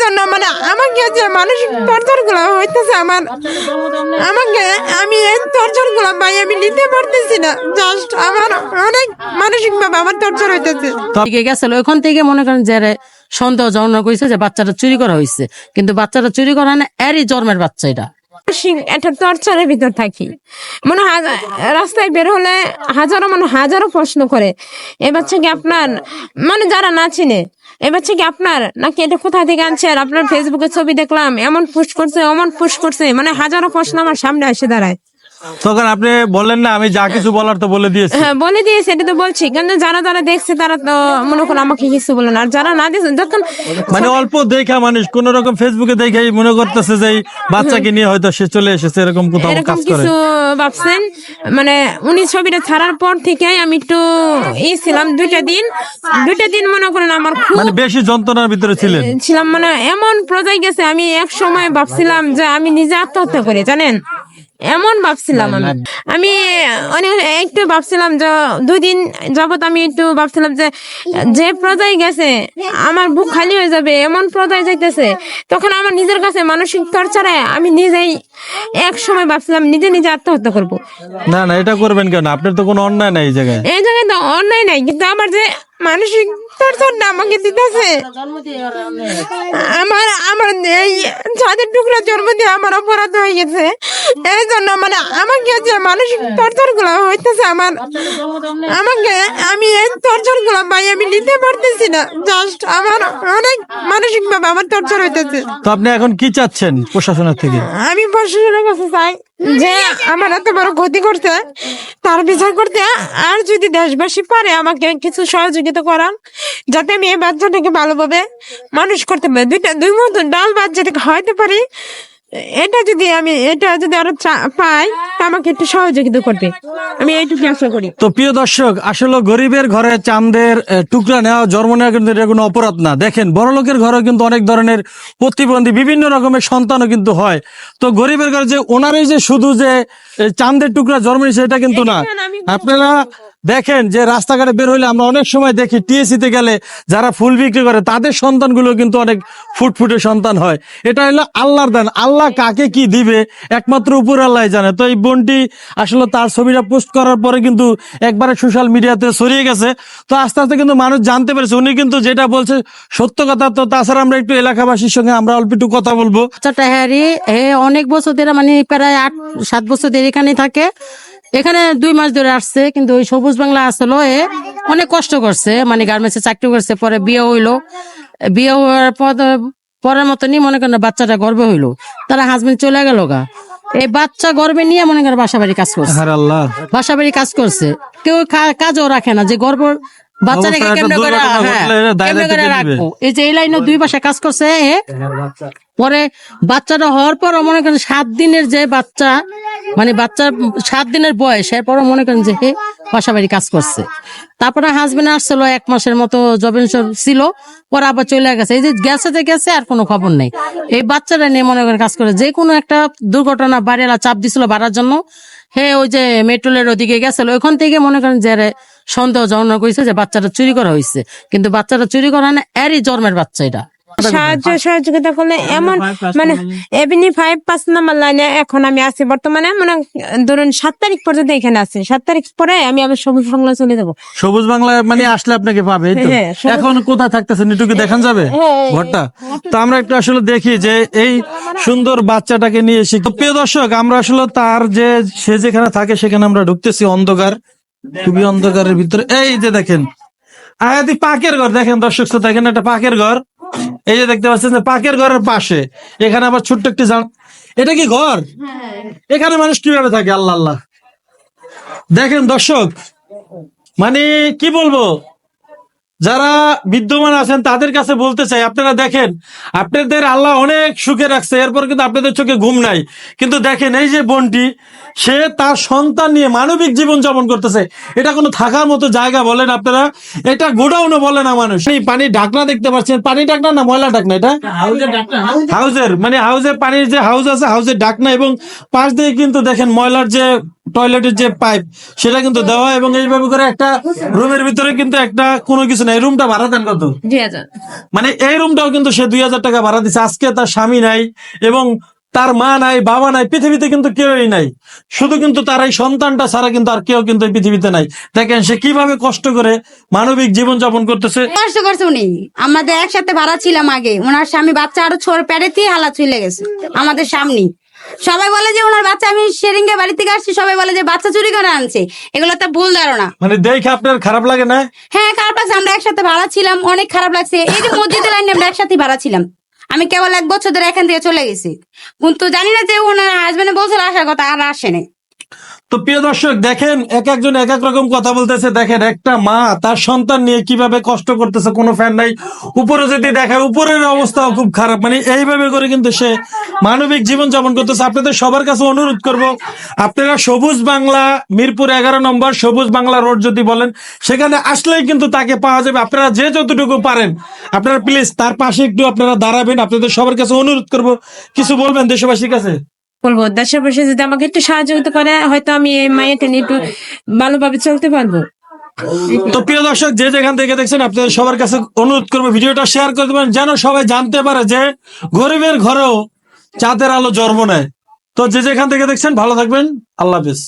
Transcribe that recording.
জন্ম মানে আমি ভাই আমি নিতে পারতেছি না। জাস্ট আমার অনেক মানসিক গেছিল ওখান থেকে মনে করেন যে সন্দেহ জনক হয়েছে যে বাচ্চাটা চুরি করা হয়েছে কিন্তু বাচ্চাটা চুরি করা না, এরই জন্মের বাচ্চা এটা। একটা টর্চারের ভিতর থাকি। মনে হয় রাস্তায় বের হলে হাজারো মানে হাজারো প্রশ্ন করে। এ বাচ্চা কি আপনার মানে যারা না চিনে, এ বাচ্চা কি আপনার? নাকি এটা কোথা থেকে আনছে? আর আপনার ফেসবুকে ছবি দেখলাম, এমন পুশ করছে, অমন পুশ করছে মানে হাজারো প্রশ্ন আমার সামনে এসে দাঁড়ায়। তখন আপনি বললেন না আমি যা কিছু বলার তো বলে দিয়েছি। হ্যাঁ বলে দিয়েছে এটা তো বলছি। কিন্তু যারা যারা দেখছে তারা তো মনে করো আমাকে কিছু আর যারা না মানে অল্প দেখা মানুষ কোন রকম ফেসবুকে দেখে মনে করতেছে যে বাচ্চাকে নিয়ে হয়তো সে চলে এসেছে এরকম কোথাও কাজ করে। কিছু ভাবছেন? মানে উনি ছবিটা ছাড়ার পর থেকে আমি একটু ছিলাম দুইটা দিন। দুইটা দিন মনে করেন আমার খুব মানে বেশি যন্ত্রণার ভিতরে ছিলেন। ছিলাম মানে এমন পর্যায়ে গেছে আমি এক সময় ভাবছিলাম যে আমি নিজে আত্মহত্যা করি জানেন? এমন ভাবছিলাম আমি। আমি অনেক একটু ভাবছিলাম যে দুই দিন যাবত আমি একটু ভাবছিলাম যে যে পর্যায়ে গেছে আমার বুক খালি হয়ে যাবে এমন পর্যায়ে যাইতেছে। তখন আমার নিজের কাছে মানসিক টর্চারে আমি নিজেই এক সময় ভাবছিলাম নিজে নিজে আত্মহত্যা করব। না না এটা করবেন কেন? আপনার তো কোনো অন্যায় নাই এই জায়গায়। এই জায়গায় তো অন্যায় নাই কিন্তু আমার যে মানসিক টর্চারটা আমাকে দিতেছে আমার আমার এই ছাদের টুকরা জন্ম দিয়ে আমার অপরাধ হয়ে গেছে। এই জন্য মানে আমাকে যে মানসিক টর্চারগুলো হইতেছে আমার আমাকে আমি এই টর্চারগুলো ভাই আমি নিতে পারতেছি না। জাস্ট আমার অনেক মানসিক ভাবে আমার টর্চার হইতেছে। তো আপনি এখন কি চাচ্ছেন প্রশাসনের থেকে? আমি প্রশাসনের কাছে চাই যে আমার এত বড় ক্ষতি করতে তার বিচার করতে আর যদি দেশবাসী পারে আমাকে কিছু সহযোগিতা করান যাতে আমি এই বাচ্চাটাকে ভালোভাবে মানুষ করতে পারি। দুইটা দুই মতন ডাল বাচ্চাটাকে হয়তো পারি। এটা যদি আমি এটা যদি আরও পাই তা আমাকে একটু সহযোগিতা করবে। আমি এইটুকু আশা করি। তো প্রিয় দর্শক আসলে গরিবের ঘরে চাঁদের টুকরা নেওয়া জন্ম নেওয়া কিন্তু এটা কোনো অপরাধ না। দেখেন বড় লোকের ঘরে কিন্তু অনেক ধরনের প্রতিবন্ধী বিভিন্ন রকমের সন্তানও কিন্তু হয়। তো গরিবের ঘরে যে ওনারই যে শুধু যে চাঁদের টুকরা জন্ম নিয়েছে এটা কিন্তু না। আপনারা দেখেন যে রাস্তাঘাটে বের হইলে আমরা অনেক সময় দেখি টিএসিতে গেলে যারা ফুল বিক্রি করে, তাদের সন্তানগুলো কিন্তু অনেক ফুটফুটে সন্তান হয়। এটা হলো আল্লাহর দান। আল্লাহ কাকে কি দিবে? একমাত্র উপর আল্লাহ জানে। তো এই বোনটি আসলে তার ছবিটা পোস্ট করার পরে কিন্তু একবারে সোশ্যাল মিডিয়াতে ছড়িয়ে গেছে। তো আস্তে আস্তে কিন্তু মানুষ জানতে পেরেছে। উনি কিন্তু যেটা বলছে, সত্য কথা। তো তাছাড়া আমরা একটু এলাকাবাসীর সঙ্গে আমরা অল্প একটু কথা বলব। এ অনেক বছর ধরে মানে প্রায় আট, সাত বছর ধরে এখানে থাকে। এখানে দুই মাস ধরে আসছে কিন্তু ওই সবুজ বাংলা আসলো এ অনেক কষ্ট করছে। মানে গার্মেন্টসে চাকরি করছে পরে বিয়ে হইল। বিয়ে হওয়ার পর পরের মতনই মনে করেন বাচ্চাটা গর্বে হইল। তারা হাজবেন্ড চলে গেল গা। এই বাচ্চা গর্বে নিয়ে মনে করেন বাসা বাড়ি কাজ করছে। আল্লাহ। বাসা বাড়ি কাজ করছে। কেউ কাজও রাখে না। যে গর্ব কেমনে করে হ্যাঁ, ঘটলে এরা দায় কেমনে করে রাখব? এই যে এই লাইনে দুই পাশে কাজ করছে পরে বাচ্চাটা হওয়ার পর মনে করেন সাত দিনের যে বাচ্চা মানে বাচ্চার সাত দিনের বয়স এরপর মনে করেন যে হে বাড়ি কাজ করছে। তারপরে হাজবেন্ড আসছিল এক মাসের মতো জবেন ছিল পরে আবার চলে গেছে। এই যে গেছে যে গেছে আর কোনো খবর নেই। এই বাচ্চাটা নিয়ে মনে করেন কাজ করে যে কোনো একটা দুর্ঘটনা বাড়িওয়ালা চাপ দিছিল বাড়ার জন্য হে, ওই যে মেট্রোলের ওদিকে গেছিল, ওইখান থেকে মনে করেন যে সন্দেহ জন্ম করেছে যে বাচ্চাটা চুরি করা হয়েছে কিন্তু বাচ্চাটা চুরি করা না, এরই জন্মের বাচ্চা এটা। সাহায্য সহযোগিতা করলে এমন মানে এভিনি ফাইভ পাঁচ নাম্বার লাইনে এখন আমি আছি বর্তমানে। মানে ধরুন সাত তারিখ পর্যন্ত এখানে আছি। সাত তারিখ পরে আমি আবার সবুজ বাংলা চলে যাব। সবুজ বাংলা মানে আসলে আপনাকে পাবে তো? হ্যাঁ, এখন কোথায় থাকতেছেন? একটু দেখান যাবে? হ্যাঁ, ঘরটা? তো আমরা একটু আসলে দেখি যে এই সুন্দর বাচ্চাটাকে নিয়ে এসে তো প্রিয় দর্শক আমরা আসলে তার যে সে যেখানে থাকে সেখানে আমরা ঢুকতেছি অন্ধকার। খুবই অন্ধকারের ভিতরে। এই যে দেখেন আয়াতি পাকের ঘর। দেখেন দর্শক শ্রোতা এখানে একটা পাকের ঘর। এই যে দেখতে পাচ্ছেন যে পাকের ঘরের পাশে, এখানে আবার ছোট্ট একটি জান, এটা কি ঘর? এখানে মানুষ কীভাবে থাকে? আল্লাহ আল্লাহ। দেখেন দর্শক মানে কি বলব? যারা বিদ্যমান আছেন তাদের কাছে বলতে চাই আপনারা দেখেন আপনাদের আল্লাহ অনেক সুখে রাখছে এরপর কিন্তু আপনাদের চোখে ঘুম নাই। কিন্তু দেখেন এই যে বোনটি সে তার সন্তান নিয়ে মানবিক জীবন যাপন করতেছে। এটা কোনো থাকার মতো জায়গা বলেন আপনারা এটা গোডাউনও বলে না মানুষ। এই পানি ঢাকনা দেখতে পাচ্ছেন পানি ঢাকনা না ময়লা ঢাকনা এটা? হাউজের মানে হাউজের পানির যে হাউস আছে হাউজের ঢাকনা এবং পাশ দিয়ে কিন্তু দেখেন ময়লার যে টয়লেটের যে পাইপ সেটা কিন্তু দেওয়া এবং এইভাবে করে একটা রুমের ভিতরে কিন্তু একটা কোনো কিছু নাই। রুমটা ভাড়া দেন কত? মানে এই রুমটাও কিন্তু সে দুই হাজার টাকা ভাড়া দিচ্ছে আজকে তার স্বামী নাই এবং তার মা নাই বাবা নাই পৃথিবীতে কিন্তু কেউই নাই। শুধু কিন্তু তার এই সন্তানটা ছাড়া কিন্তু আর কেউ কিন্তু পৃথিবীতে নাই। দেখেন সে কীভাবে কষ্ট করে মানবিক জীবন যাপন করতেছে। কষ্ট করছে উনি। আমাদের একসাথে ভাড়া ছিলাম আগে। ওনার স্বামী বাচ্চা আরও ছোট প্যারেতেই হালা চলে গেছে। আমাদের সামনে সবাই বলে যে ওনার বাচ্চা আমি শেরিঙ্গে বাড়ি থেকে আসছি সবাই বলে যে বাচ্চা চুরি করে আনছে। এগুলো তো ভুল ধারণা। মানে দেখে আপনার খারাপ লাগে না? হ্যাঁ খারাপ লাগছে আমরা একসাথে ভাড়া ছিলাম অনেক খারাপ লাগছে। এই যে মসজিদের লাইনে আমরা একসাথে ভাড়া ছিলাম। আমি কেবল এক বছর ধরে এখান থেকে চলে গেছি। কিন্তু জানি না যে ওনার হাজবেন্ড বলছিল আসার কথা আর আসেনি তো প্রিয় দর্শক, দেখেন এক একজন এক এক রকম কথা বলতেছে। দেখেন একটা মা তার সন্তান নিয়ে কীভাবে কষ্ট করতেছে, কোনো ফ্যান নাই। উপরে যদি দেখায় উপরের অবস্থাও খুব খারাপ। মানে এইভাবে করে কিন্তু সে মানবিক জীবন যাপন করতেছে। আপনাদের সবার কাছে অনুরোধ করব, আপনারা সবুজ বাংলা, মিরপুর এগারো নম্বর সবুজ বাংলা রোড যদি বলেন, সেখানে আসলেই কিন্তু তাকে পাওয়া যাবে। আপনারা যে যতটুকু পারেন, আপনারা প্লিজ তার পাশে একটু আপনারা দাঁড়াবেন। আপনাদের সবার কাছে অনুরোধ করব, কিছু বলবেন দেশবাসীর কাছে? বলব দেশের বসে যদি আমাকে একটু সহযোগিতা করে হয়তো আমি এই মায়েরটা নিয়ে একটু ভালোভাবে চলতে পারব। তো প্রিয় দর্শক, যে যেখান থেকে দেখছেন, আপনাদের সবার কাছে অনুরোধ করব, ভিডিওটা শেয়ার করে দেবেন, যেন সবাই জানতে পারে যে গরিবের ঘরেও চাঁদের আলো জন্ম নেয়। তো যে যেখান থেকে দেখছেন, ভালো থাকবেন, আল্লাহ হাফিজ।